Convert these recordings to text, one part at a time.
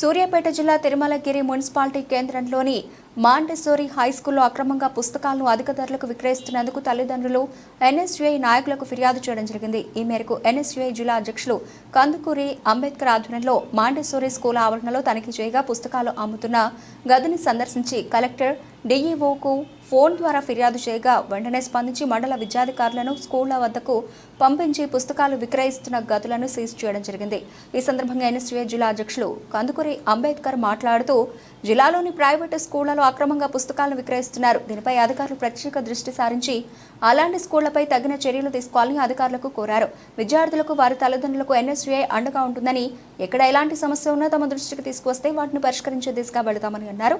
సూర్యాపేట జిల్లా తిరుమలగిరి మున్సిపాలిటీ కేంద్రంలోని Montessori high స్కూల్లో అక్రమంగా పుస్తకాలను అధిక ధరలకు విక్రయిస్తున్నందుకు తల్లిదండ్రులు ఎన్ఎస్యుఐ నాయకులకు ఫిర్యాదు చేయడం జరిగింది. ఈ మేరకు ఎన్ఎస్యుఐ జిల్లా అధ్యక్షులు కందుకూరి అంబేద్కర్ ఆధ్వర్యంలో మాంటెసోరి స్కూల్ ఆవరణలో తనిఖీ చేయగా పుస్తకాలు అమ్ముతున్న గదిని సందర్శించి కలెక్టర్ డీఈఓకు ఫోన్ ద్వారా ఫిర్యాదు చేయగా వెంటనే స్పందించి మండల విద్యాధికారులను స్కూళ్ళ వద్దకు పంపించి పుస్తకాలు విక్రయిస్తున్న గదులను సీజ్ చేయడం జరిగింది. ఈ సందర్భంగా ఎన్ఎస్యుఐ జిల్లా అధ్యక్షులు కందుకూరి అంబేద్కర్ మాట్లాడుతూ జిల్లాలోని ప్రైవేటు స్కూళ్ళలో అక్రమంగా పుస్తకాలను విక్రయిస్తున్నారు. దీనిపై అధికారులు ప్రత్యేక దృష్టి సారించి అలాంటి స్కూళ్ళపై తగిన చర్యలు తీసుకోవాలని అధికారులకు కోరారు. విద్యార్థులకు వారి తల్లిదండ్రులకు ఎన్ఎస్యుఐ అండగా ఉంటుందని ఎక్కడ ఎలాంటి సమస్య ఉన్నా తమ దృష్టికి తీసుకువస్తే వాటిని పరిష్కరించే దిశగా వెళతామని అన్నారు.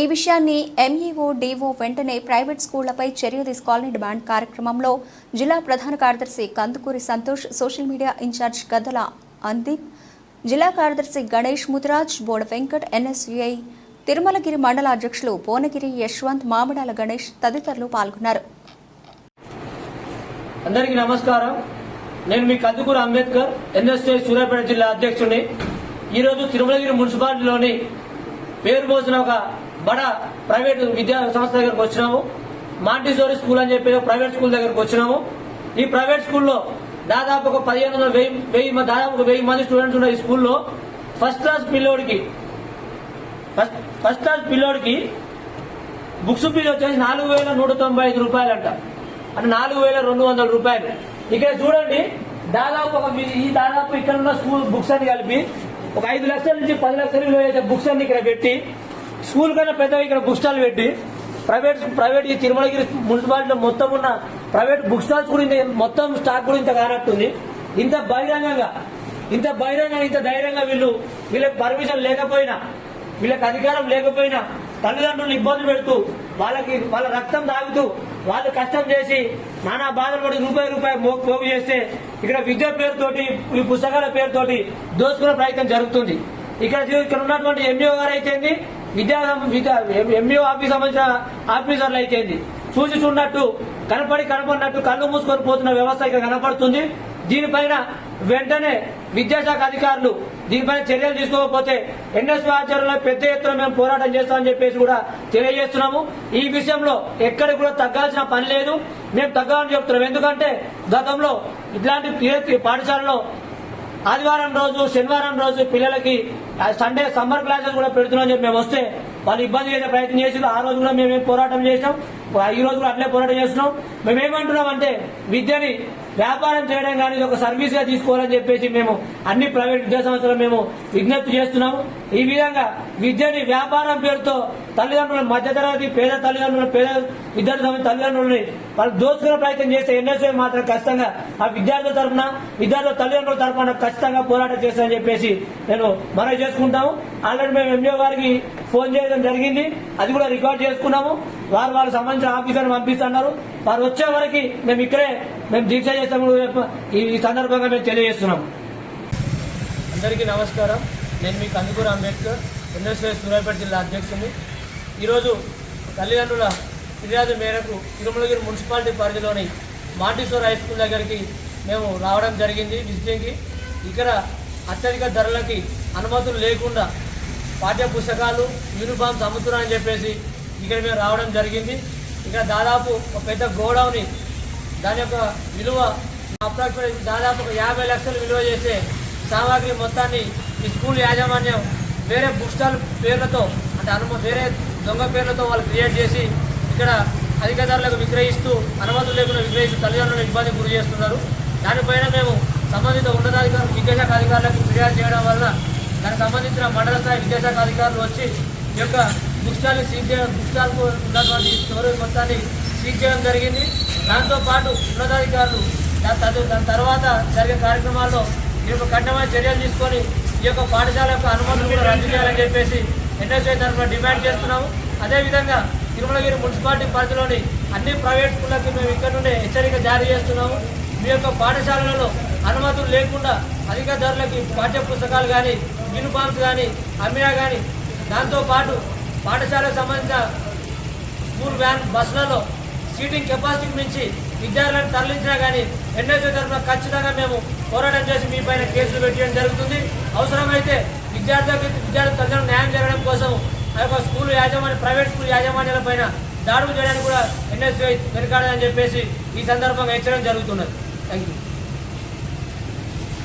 ఈ విషయాన్ని ఎంఈఓ డీఓ వెంటనే ప్రైవేట్ స్కూళ్ళపై చర్య తీసుకోవాలని డిమాండ్ కార్యక్రమంలో జిల్లా ప్రధాన కార్యదర్శి Kandukuri Santosh social media incharge Gaddala Andeep జిల్లా కార్యదర్శి గణేష్ ముదిరాజ్ బోడ వెంకట్ ఎన్ఎస్యుఐ తిరుమలగిరి మండల అధ్యక్షులు పోనగిరి యశ్వంత్ మామిడాల గణేష్ తదితరులు పాల్గొన్నారు. అందరికీ నమస్కారం. నేను మీ కందుకూరు అంబేద్కర్ ఎన్ఎస్ఏ సూర్యాపేట జిల్లా అధ్యక్షుడిని. ఈరోజు తిరుమలగిరి మున్సిపాలిటీలోని పేరు పోసిన ఒక బడ ప్రైవేట్ విద్యా సంస్థ దగ్గరకు వచ్చినాము. మాంటిసోరి స్కూల్ అని చెప్పి ప్రైవేట్ స్కూల్ దగ్గరకు వచ్చినాము. ఈ ప్రైవేట్ స్కూల్లో దాదాపు ఒక పదిహేను వందల వెయ్యి వెయ్యి దాదాపు ఒక వెయ్యి మంది స్టూడెంట్స్ ఉన్న ఈ స్కూల్లో ఫస్ట్ క్లాస్ పిల్లోడికి ఫస్ట్ ఫస్ట్ క్లాస్ పిల్లోడికి బుక్స్ ఫీజు వచ్చేసి నాలుగు వేల నూట తొంభై ఐదు రూపాయలంట. అంటే నాలుగు వేల రెండు వందల రూపాయలు. ఇక్కడ చూడండి దాదాపు ఒక మీ- ఈ దాదాపు ఇక్కడ ఉన్న స్కూల్ బుక్స్ అన్ని కలిపి ఒక ఐదు లక్షల నుంచి పది లక్షల విలువ బుక్స్ అన్ని ఇక్కడ పెట్టి స్కూల్ కన్నా పెద్దగా ఇక్కడ బుక్ స్టాల్ పెట్టి ప్రైవేట్ ప్రైవేట్ ఈ తిరుమలగిరి మున్సిపాలిటీలో మొత్తం ఉన్న ప్రైవేట్ బుక్ స్టాల్స్ గురించి మొత్తం స్టాక్ కూడా ఇంత కానట్టుంది. ఇంత బహిరంగంగా ఇంత బహిరంగంగా ఇంత ధైర్యంగా వీళ్ళు వీళ్ళకి పర్మిషన్ లేకపోయినా వీళ్ళకి అధికారం లేకపోయినా తల్లిదండ్రులు ఇబ్బంది పెడుతూ వాళ్ళకి వాళ్ళ రక్తం తాగుతూ వాళ్ళు కష్టం చేసి నానా బాధలు పడి రూపాయి రూపాయి పోగు చేస్తే ఇక్కడ విద్య పేరుతోటి ఈ పుస్తకాల పేరుతోటి దోసుకునే ప్రయత్నం జరుగుతుంది. ఇక్కడ ఇక్కడ ఉన్నటువంటి ఎంఈఓ గారు అయితేంది విద్యా ఎంఈఓ ఆఫీస్ సంబంధించిన ఆఫీసర్లు అయితేంది చూసి చూడనట్టు కనపడి కనపడినట్టు కళ్ళు మూసుకొని పోతున్న వ్యవస్థ ఇక్కడ కనపడుతుంది. దీనిపైన వెంటనే విద్యాశాఖ అధికారులు దీనిపైన చర్యలు తీసుకోకపోతే ఎన్ఎస్ ఆచారంలో పెద్ద ఎత్తున మేము పోరాటం చేస్తామని చెప్పేసి కూడా తెలియజేస్తున్నాము. ఈ విషయంలో ఎక్కడ కూడా తగ్గాల్సిన పని లేదు. మేము తగ్గాలని చెప్తున్నాం. ఎందుకంటే గతంలో ఇట్లాంటి పాఠశాలలో ఆదివారం రోజు శనివారం రోజు పిల్లలకి సండే సమ్మర్ క్లాసెస్ కూడా పెడుతున్నాం చెప్పి మేము వస్తే వాళ్ళు ఇబ్బంది చేసే ప్రయత్నం చేసి ఆ రోజు కూడా మేము పోరాటం చేసాం ఈ రోజు కూడా అట్లే పోరాటం చేస్తున్నాం. మేము ఏమంటున్నాం అంటే విద్యని వ్యాపారం చేయడం కానీ ఇది ఒక సర్వీస్గా తీసుకోవాలని చెప్పేసి మేము అన్ని ప్రైవేట్ విద్యా సంస్థలు మేము విజ్ఞప్తి చేస్తున్నాము. ఈ విధంగా విద్యని వ్యాపారం పేరుతో తల్లిదండ్రుల మధ్యతరగతి పేద తల్లిదండ్రుల పేద విద్యార్థి తల్లిదండ్రులని వాళ్ళు దోచుకునే ప్రయత్నం చేస్తే ఎన్ఎస్ఏ మాత్రం ఖచ్చితంగా ఆ విద్యార్థుల తరఫున విద్యార్థుల తల్లిదండ్రుల తరఫున ఖచ్చితంగా పోరాటం చేస్తామని చెప్పేసి నేను మనవి చేసుకుంటాము. ఆల్రెడీ మేము ఎంఈఓ గారికి ఫోన్ చేయడం జరిగింది. అది కూడా రికార్డ్ చేసుకున్నాము. వారు వాళ్ళకి సంబంధించిన ఆఫీసర్ని పంపిస్తున్నారు. వారు వచ్చే వరకు మేము ఇక్కడే మేము దీక్ష చేస్తాము ఈ సందర్భంగా మేము తెలియజేస్తున్నాము అందరికీ నమస్కారం. నేను మీ కందుకూరు అంబేద్కర్ ఎన్ఎస్ఎస్ సూర్యాపేట జిల్లా అధ్యక్షుడిని ఈరోజు తల్లిదండ్రుల ఫిర్యాదు మేరకు తిరుమలగిరి మున్సిపాలిటీ పరిధిలోని మాంటిసోర్ హై స్కూల్ దగ్గరికి మేము రావడం జరిగింది విజిటింగ్కి. ఇక్కడ అత్యధిక ధరలకి అనుమతులు లేకుండా పాఠ్య పుస్తకాలు యూనిఫామ్స్ అమ్ముతున్నారని చెప్పేసి ఇక్కడ మేము రావడం జరిగింది. ఇక్కడ దాదాపు ఒక పెద్ద గోడౌని దాని యొక్క విలువ అప్రాక్సిమేట్ దాదాపు ఒక యాభై లక్షలు విలువ చేసే సామాగ్రి మొత్తాన్ని ఈ స్కూల్ యాజమాన్యం వేరే బుక్ స్టాల్ పేర్లతో అంటే అనుమ వేరే దొంగ పేర్లతో వాళ్ళు క్రియేట్ చేసి ఇక్కడ అధిక ధరలకు విక్రయిస్తూ అనుమతులు లేకుండా విక్రయిస్తూ తల్లిదండ్రులను ఇబ్బంది గురి చేస్తున్నారు. దానిపైన మేము సంబంధిత ఉన్నతాధికారులు విద్యాశాఖ అధికారులకు ఫిర్యాదు చేయడం వల్ల దానికి సంబంధించిన మండల స్థాయి విద్యాశాఖ అధికారులు వచ్చి ఈ యొక్క బుక్ స్టాల్ని సీజ్ చేయడం బుక్ స్టాల్కు ఉన్నటువంటి స్టోరేజ్ మొత్తాన్ని సీజ్ చేయడం జరిగింది. దాంతోపాటు ఉన్నతాధికారులు దాని తదు- దాని తర్వాత జరిగే కార్యక్రమాల్లో ఈ యొక్క కఠినమైన చర్యలు తీసుకొని ఈ యొక్క పాఠశాల యొక్క అనుమతులు కూడా రద్దు చేయాలని చెప్పేసి ఎన్ఎస్ఐ తరఫున డిమాండ్ చేస్తున్నాము. అదేవిధంగా తిరుమలగిరి మున్సిపాలిటీ పరిధిలోని అన్ని ప్రైవేట్ స్కూళ్ళకి మేము ఇక్కడ నుండి హెచ్చరిక జారీ చేస్తున్నాము. మీ యొక్క పాఠశాలలలో అనుమతులు లేకుండా అధిక ధరలకి పాఠ్య పుస్తకాలు కానీ యూనిఫామ్స్ కానీ అమ్మినా కానీ దాంతోపాటు పాఠశాలకు సంబంధించిన స్కూల్ వ్యాన్ బస్సులలో సీటింగ్ కెపాసిటీకి మించి విద్యార్థులను తరలించినా కానీ ఎన్ఎస్ఏ తరఫున ఖచ్చితంగా మేము పోరాటం చేసి మీ పైన కేసులు పెట్టడం జరుగుతుంది. అవసరమైతే విద్యార్థులకు విద్యార్థుల తల్లిదండ్రులు న్యాయం జరగడం కోసం ఆ యొక్క స్కూల్ యాజమాన్య ప్రైవేట్ స్కూల్ యాజమాన్యాల పైన దాడులు చేయడానికి కూడా ఎన్ఎస్ఐ వెనుకాడదని చెప్పేసి ఈ సందర్భంగా హెచ్చరించడం జరుగుతున్నది. Thank you